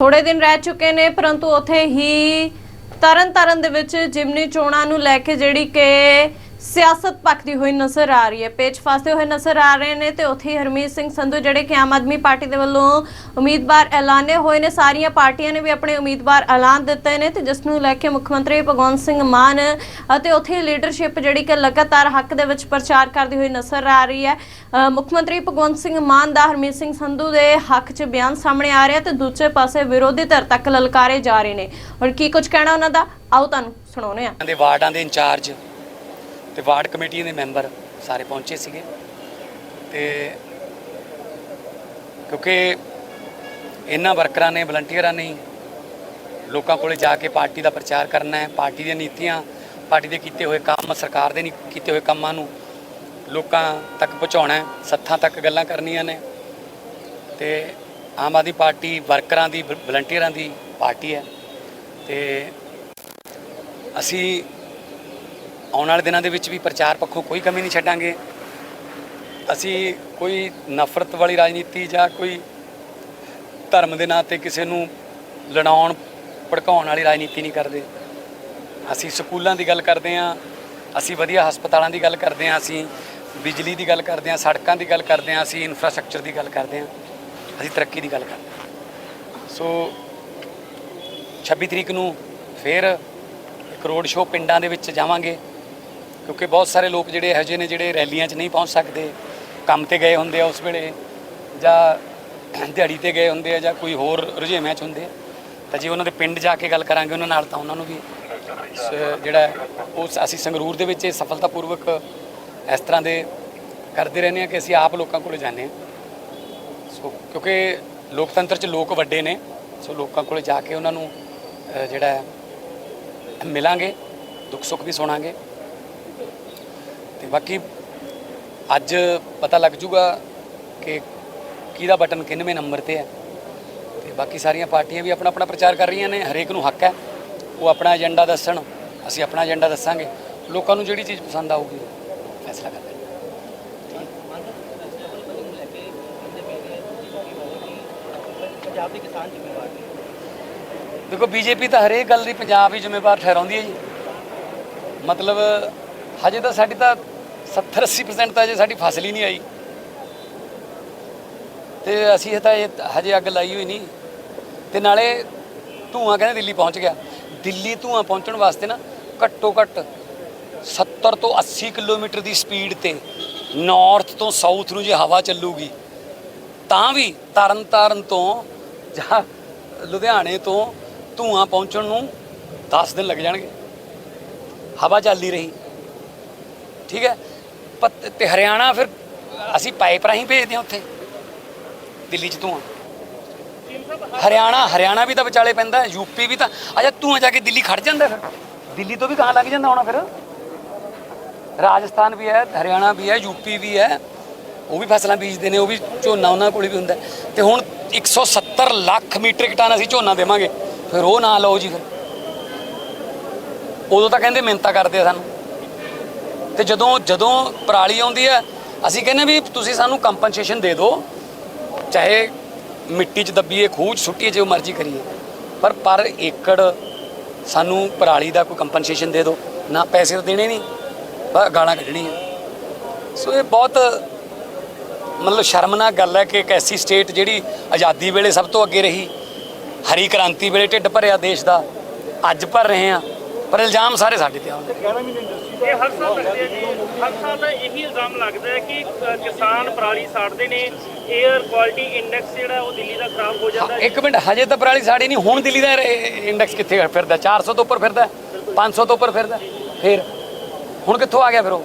ਥੋੜੇ ਦਿਨ ਰਹਿ ਚੁੱਕੇ ਨੇ, ਪਰੰਤੂ ਉੱਥੇ ਹੀ ਤਰਨ ਤਾਰਨ ਦੇ ਵਿੱਚ ਜਿਮਨੀ ਚੋਣਾਂ ਨੂੰ ਲੈ ਕੇ ਜਿਹੜੀ ਕਿ ਸਿਆਸਤ ਪੱਕਦੀ ਹੋਈ ਨਜ਼ਰ ਆ ਰਹੀ ਹੈ। ਪੇਚ ਫਸਦੇ ਹੋਏ ਨਜ਼ਰ ਆ ਰਹੇ ਨੇ ਤੇ ਉਥੇ ਹਰਮੀਤ ਸਿੰਘ ਸੰਧੂ ਜਿਹੜੇ ਕਿ ਆਮ ਆਦਮੀ ਪਾਰਟੀ ਦੇ ਵੱਲੋਂ ਉਮੀਦਵਾਰ ਐਲਾਨੇ ਹੋਏ ਨੇ। ਸਾਰੀਆਂ ਪਾਰਟੀਆਂ ਨੇ ਵੀ ਆਪਣੇ ਉਮੀਦਵਾਰ ਐਲਾਨ ਦਿੱਤੇ ਨੇ ਤੇ ਜਿਸ ਨੂੰ ਲੈ ਕੇ ਮੁੱਖ ਮੰਤਰੀ ਭਗਵੰਤ ਸਿੰਘ ਮਾਨ ਅਤੇ ਉਥੇ ਲੀਡਰਸ਼ਿਪ ਜਿਹੜੀ ਕਿ ਲਗਾਤਾਰ ਹੱਕ ਦੇ ਵਿੱਚ ਪ੍ਰਚਾਰ ਕਰਦੀ ਹੋਈ ਨਜ਼ਰ ਆ ਰਹੀ ਹੈ। ਮੁੱਖ ਮੰਤਰੀ ਭਗਵੰਤ ਸਿੰਘ ਮਾਨ ਦਾ ਹਰਮੀਤ ਸਿੰਘ ਸੰਧੂ ਦੇ ਹੱਕ 'ਚ ਬਿਆਨ ਸਾਹਮਣੇ ਆ ਰਿਹਾ ਤੇ ਦੂਜੇ ਪਾਸੇ ਵਿਰੋਧੀ ਧਿਰ ਤੱਕ ਲਲਕਾਰੇ ਜਾ ਰਹੇ ਨੇ। ਔਰ ਕੀ ਕੁਝ ਕਹਿਣਾ ਉਹਨਾਂ ਦਾ? ਆਓ ਤੁਹਾਨੂੰ ਸੁਣਾਉਂਦੇ ਆ ਦੇ ਵਾਰਡਾਂ ਦੇ ਇੰਚਾਰਜ ਤੇ ਵਾਰਡ ਕਮੇਟੀ ਦੇ ਮੈਂਬਰ ਸਾਰੇ ਪਹੁੰਚੇ ਸੀਗੇ। ਤੇ ਕਿਉਂਕਿ ਇਹਨਾਂ ਵਰਕਰਾਂ ਨੇ, ਵਲੰਟੀਅਰਾਂ ਨੇ ਲੋਕਾਂ ਕੋਲੇ ਜਾ ਕੇ ਪਾਰਟੀ ਦਾ ਪ੍ਰਚਾਰ ਕਰਨਾ ਹੈ। ਪਾਰਟੀ ਦੀਆਂ ਨੀਤੀਆਂ, ਪਾਰਟੀ ਦੇ ਕੀਤੇ ਹੋਏ ਕੰਮ, ਸਰਕਾਰ ਦੇ ਨਹੀਂ ਕੀਤੇ ਹੋਏ ਕੰਮਾਂ ਨੂੰ ਲੋਕਾਂ ਤੱਕ ਪਹੁੰਚਾਉਣਾ ਸੱਥਾਂ ਤੱਕ ਗੱਲਾਂ ਕਰਨੀਆਂ ਨੇ। ਤੇ ਆਮ ਆਦਮੀ ਪਾਰਟੀ ਵਰਕਰਾਂ ਦੀ ਵ- ਵਲੰਟੀਅਰਾਂ ਦੀ ਪਾਰਟੀ ਹੈ। ਤੇ ਅਸੀਂ ਆਉਣ ਵਾਲੇ ਦਿਨਾਂ ਦੇ ਵਿੱਚ ਵੀ ਪ੍ਰਚਾਰ ਪੱਖੋਂ ਕੋਈ ਕਮੀ ਨਹੀਂ ਛੱਡਾਂਗੇ। ਅਸੀਂ ਕੋਈ ਨਫ਼ਰਤ ਵਾਲੀ ਰਾਜਨੀਤੀ ਜਾਂ ਕੋਈ ਧਰਮ ਦੇ ਨਾਂ ਤੇ ਕਿਸੇ ਨੂੰ ਲੜਾਉਣ, ਭੜਕਾਉਣ ਵਾਲੀ ਰਾਜਨੀਤੀ ਨਹੀਂ ਕਰਦੇ। ਅਸੀਂ ਸਕੂਲਾਂ ਦੀ ਗੱਲ ਕਰਦੇ ਹਾਂ, ਅਸੀਂ ਵਧੀਆ ਹਸਪਤਾਲਾਂ ਦੀ ਗੱਲ ਕਰਦੇ ਹਾਂ, ਅਸੀਂ ਬਿਜਲੀ ਦੀ ਗੱਲ ਕਰਦੇ ਹਾਂ, ਸੜਕਾਂ ਦੀ ਗੱਲ ਕਰਦੇ ਹਾਂ, ਅਸੀਂ ਇਨਫਰਾਸਟ੍ਰਕਚਰ ਦੀ ਗੱਲ ਕਰਦੇ ਹਾਂ, ਅਸੀਂ ਤਰੱਕੀ ਦੀ ਗੱਲ ਕਰਦੇ ਹਾਂ। ਸੋ 26 ਤਰੀਕ ਨੂੰ ਫਿਰ ਇੱਕ ਰੋਡ ਸ਼ੋਅ ਪਿੰਡਾਂ ਦੇ ਵਿੱਚ ਜਾਵਾਂਗੇ। ਕਿਉਂਕਿ ਬਹੁਤ ਸਾਰੇ ਲੋਕ ਜਿਹੜੇ ਇਹੋ ਜਿਹੇ ਨੇ ਜਿਹੜੇ ਰੈਲੀਆਂ 'ਚ ਨਹੀਂ ਪਹੁੰਚ ਸਕਦੇ, ਕੰਮ ਤੇ ਗਏ ਹੁੰਦੇ ਆ ਉਸ ਵੇਲੇ ਜਾਂ ਦਿਹਾੜੀ ਤੇ ਗਏ ਹੁੰਦੇ ਆ ਜਾਂ ਕੋਈ ਹੋਰ ਰੁਝੇਵਿਆਂ 'ਚ ਹੁੰਦੇ ਆ। ਤਾਂ ਜੇ ਉਹਨਾਂ ਦੇ ਪਿੰਡ ਜਾ ਕੇ ਗੱਲ ਕਰਾਂਗੇ ਉਹਨਾਂ ਨਾਲ ਤਾਂ ਉਹਨਾਂ ਨੂੰ ਵੀ ਸ- ਜਿਹੜਾ ਉਹ ਅਸੀਂ ਸੰਗਰੂਰ ਦੇ ਵਿੱਚ ਇਹ ਸਫਲਤਾਪੂਰਵਕ ਇਸ ਤਰ੍ਹਾਂ ਦੇ ਕਰਦੇ ਰਹਿੰਦੇ ਆ ਕਿ ਅਸੀਂ ਆਪ ਲੋਕਾਂ ਕੋਲੇ ਜਾਂਦੇ ਆ। ਸੋ ਕਿਉਂਕਿ ਲੋਕਤੰਤਰ 'ਚ ਲੋਕ ਵੱਡੇ ਨੇ, ਸੋ ਲੋਕਾਂ ਕੋਲੇ ਜਾ ਕੇ ਉਹਨਾਂ ਨੂੰ ਜਿਹੜਾ ਮਿਲਾਂਗੇ ਦੁੱਖ ਸੁੱਖ ਵੀ ਸੁਣਾਂਗੇ। ਤੇ ਬਾਕੀ ਅੱਜ ਪਤਾ ਲੱਗ ਜੂਗਾ ਕਿ ਕਿਹਦਾ ਬਟਨ ਕਿੰਨਵੇਂ ਨੰਬਰ ਤੇ ਹੈ। ਤੇ ਬਾਕੀ ਸਾਰੀਆਂ ਪਾਰਟੀਆਂ ਵੀ ਆਪਣਾ ਆਪਣਾ ਪ੍ਰਚਾਰ ਕਰ ਰਹੀਆਂ ਨੇ, ਹਰੇਕ ਨੂੰ ਹੱਕ ਹੈ। ਉਹ ਆਪਣਾ ਏਜੰਡਾ ਦੱਸਣ, ਅਸੀਂ ਆਪਣਾ ਏਜੰਡਾ ਦੱਸਾਂਗੇ। ਲੋਕਾਂ ਨੂੰ ਜਿਹੜੀ ਚੀਜ਼ ਪਸੰਦ ਆਊਗੀ, ਫੈਸਲਾ ਕਰਦੇ ਲੈਣਗੇ ਪੰਜਾਬ ਦੇ ਕਿਸਾਨ ਜ਼ਿੰਮੇਵਾਰ ਨੇ ਦੇਖੋ, ਬੀਜੇਪੀ ਤਾਂ ਹਰੇਕ ਗੱਲ ਦੀ ਪੰਜਾਬ ਹੀ ਜ਼ਿੰਮੇਵਾਰ ਠਹਿਰਾਉਂਦੀ ਹੈ ਜੀ। ਮਤਲਬ, ਹਜੇ ਤਾਂ ਸਾਡੀ ਤਾਂ 70 80% ਤਾਂ ਹਜੇ ਸਾਡੀ ਫਸਲ ਹੀ ਨਹੀਂ ਆਈ। ਤੇ ਅਸੀਂ ਇਹ ਤਾਂ ਇਹ ਹਜੇ ਅੱਗ ਲਾਈ ਹੋਈ ਨਹੀਂ। ਤੇ ਨਾਲੇ ਧੂਆਂ ਕਹਿੰਦੇ ਦਿੱਲੀ ਪਹੁੰਚ ਗਿਆ। ਦਿੱਲੀ ਧੂਆਂ ਪਹੁੰਚਣ ਵਾਸਤੇ ਨਾ ਘੱਟੋ ਘੱਟ 70 ਤੋਂ 80 ਕਿਲੋਮੀਟਰ ਦੀ ਸਪੀਡ ਤੇ ਨਾਰਥ ਤੋਂ ਸਾਊਥ ਨੂੰ ਜੇ ਹਵਾ ਚੱਲੂਗੀ, ਤਾਂ ਵੀ ਤਰਨ ਤਾਰਨ ਤੋਂ ਜਾਂ ਲੁਧਿਆਣੇ ਤੋਂ ਧੂਆਂ ਪਹੁੰਚਣ ਨੂੰ 10 ਦਿਨ ਲੱਗ ਜਾਣਗੇ। ਹਵਾ ਚੱਲਦੀ ਰਹੀ। ਠੀਕ ਹੈ? ਤੇ ਹਰਿਆਣਾ ਫਿਰ ਅਸੀਂ ਪਾਈਪ ਰਾਹੀਂ ਭੇਜਦੇ ਹਾਂ ਉੱਥੇ। ਦਿੱਲੀ 'ਚ ਧੂਆਂ ਹਰਿਆਣਾ ਹਰਿਆਣਾ ਵੀ ਤਾਂ ਵਿਚਾਲੇ ਪੈਂਦਾ ਯੂਪੀ ਵੀ ਤਾਂ, ਅੱਛਾ ਧੂਆਂ ਜਾ ਕੇ ਦਿੱਲੀ ਖੜ ਜਾਂਦਾ ਫਿਰ। ਦਿੱਲੀ ਤੋਂ ਵੀ ਕਹਾਂ ਲੱਗ ਜਾਂਦਾ ਹੋਣਾ ਫਿਰ। ਰਾਜਸਥਾਨ ਵੀ ਹੈ, ਹਰਿਆਣਾ ਵੀ ਹੈ ਯੂਪੀ ਵੀ ਹੈ। ਉਹ ਵੀ ਫਸਲਾਂ ਬੀਜਦੇ ਨੇ, ਉਹ ਵੀ ਝੋਨਾ ਉਹਨਾਂ ਕੋਲ ਵੀ ਹੁੰਦਾ ਹੈ। ਤੇ ਹੁਣ 170 ਲੱਖ ਮੀਟ੍ਰਿਕ ਟਨ ਅਸੀਂ ਝੋਨਾ ਦੇਵਾਂਗੇ। ਫਿਰ ਉਹ ਨਾ ਲਓ ਜੀ ਫਿਰ। ਉਦੋਂ ਤਾਂ ਕਹਿੰਦੇ ਮਿਹਨਤਾਂ ਕਰਦੇ ਆ ਸਾਨੂੰ। ਤੇ ਜਦੋਂ ਜਦੋਂ ਪਰਾਲੀ ਆਉਂਦੀ ਹੈ, ਅਸੀਂ ਕਹਿੰਦੇ ਵੀ ਤੁਸੀਂ ਸਾਨੂੰ ਕੰਪਨਸੇਸ਼ਨ ਦੇ ਦਿਓ। ਚਾਹੇ ਮਿੱਟੀ 'ਚ ਦੱਬੀਏ, ਖੂਹ 'ਚ ਸੁੱਟੀਏ, ਜੋ ਮਰਜ਼ੀ ਕਰੀਏ। ਪਰ ਪਰ ਏਕੜ ਸਾਨੂੰ ਪਰਾਲੀ ਦਾ ਕੋਈ ਕੰਪਨਸੇਸ਼ਨ ਦੇ ਦਿਓ। ਨਾ ਪੈਸੇ ਤਾਂ ਦੇਣੇ ਨਹੀਂ, ਬਸ ਗਾਲਾਂ ਕੱਢਣੀਆਂ। ਸੋ ਇਹ ਬਹੁਤ ਮਤਲਬ ਸ਼ਰਮਨਾਕ ਗੱਲ ਹੈ ਕਿ ਇੱਕ ਐਸੀ ਸਟੇਟ ਜਿਹੜੀ ਆਜ਼ਾਦੀ ਵੇਲੇ ਸਭ ਤੋਂ ਅੱਗੇ ਰਹੀ, ਹਰੀ ਕ੍ਰਾਂਤੀ ਵੇਲੇ ਢਿੱਡ ਭਰਿਆ ਦੇਸ਼ ਦਾ, ਅੱਜ ਭਰ ਰਹੇ ਆ ਪਰ ਇਲਜ਼ਾਮ ਸਾਰੇ ਸਾਡੇ ਤੇ ਆਉਂਦੇ ਇਹ ਹਰ ਸਾਲ ਲੱਗਦੇ ਆ ਜੀ। ਹਰ ਸਾਲ ਇਹੀ ਇਲਜ਼ਾਮ ਲੱਗਦਾ ਹੈ ਕਿ ਕਿਸਾਨ ਪਰਾਲੀ ਸਾੜਦੇ ਨੇ। 에ਅਰ ਕੁਆਲਿਟੀ ਇੰਡੈਕਸ ਜਿਹੜਾ ਉਹ ਦਿੱਲੀ ਦਾ ਖਰਾਬ ਹੋ ਜਾਂਦਾ ਹੈ। ਇੱਕ ਮਿੰਟ ਹਜੇ ਤਾਂ ਪਰਾਲੀ ਸਾੜੀ ਨਹੀਂ ਹੁਣ ਦਿੱਲੀ ਦਾ ਇੰਡੈਕਸ ਕਿੱਥੇ ਫਿਰਦਾ? 400 ਤੋਂ ਉੱਪਰ ਫਿਰਦਾ 500 ਤੋਂ ਉੱਪਰ ਫਿਰਦਾ ਫਿਰ? ਹੁਣ ਕਿੱਥੋਂ ਆ ਗਿਆ ਫਿਰ ਉਹ?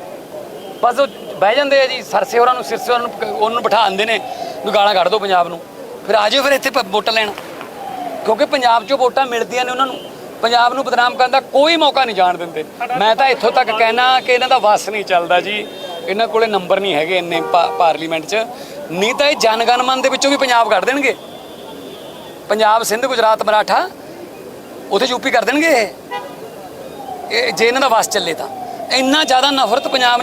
ਬਸ ਉਹ ਬਹਿ ਜਾਂਦੇ ਆ ਜੀ ਸਰਸੇ ਹੋਰਾਂ ਨੂੰ ਸਿਰਸੇ ਹੋਰਾਂ ਨੂੰ ਉਹਨੂੰ ਬਿਠਾ ਦਿੰਦੇ ਨੇ ਵੀ ਗਾਲਾਂ ਕੱਢ ਦਿਓ ਪੰਜਾਬ ਨੂੰ। ਫਿਰ ਆ ਜਾਓ ਫਿਰ ਇੱਥੇ ਵੋਟਾਂ ਲੈਣ। ਕਿਉਂਕਿ ਪੰਜਾਬ 'ਚੋਂ ਵੋਟਾਂ ਮਿਲਦੀਆਂ ਨੇ ਉਹਨਾਂ ਨੂੰ। ਪੰਜਾਬ ਨੂੰ ਬਦਨਾਮ ਕਰਨ ਦਾ ਕੋਈ ਮੌਕਾ ਨਹੀਂ ਜਾਣ ਦਿੰਦੇ। ਮੈਂ ਤਾਂ ਇੱਥੋਂ ਤੱਕ ਕਹਿਣਾ ਕਿ ਇਹਨਾਂ ਦਾ ਵਸ ਨਹੀਂ ਚੱਲਦਾ ਜੀ। ਇਹਨਾਂ ਕੋਲੇ ਨੰਬਰ ਨਹੀਂ ਹੈਗੇ ਇੰਨੇ ਪਾਰਲੀਮੈਂਟ 'ਚ। ਨਹੀਂ ਤਾਂ ਇਹ ਜਨਗਣ ਮਨ ਦੇ ਵਿੱਚੋਂ ਵੀ ਪੰਜਾਬ ਕੱਢ ਦੇਣਗੇ। ਪੰਜਾਬ, ਸਿੰਧ, ਗੁਜਰਾਤ, ਮਰਾਠਾ, ਉਥੇ ਯੂਪੀ ਕਰ ਦੇਣਗੇ ਇਹ, ਜੇ ਇਹਨਾਂ ਦਾ ਵਸ ਚੱਲੇ ਤਾਂ। ਇੰਨਾ ਜ਼ਿਆਦਾ ਨਫ਼ਰਤ ਪੰਜਾਬ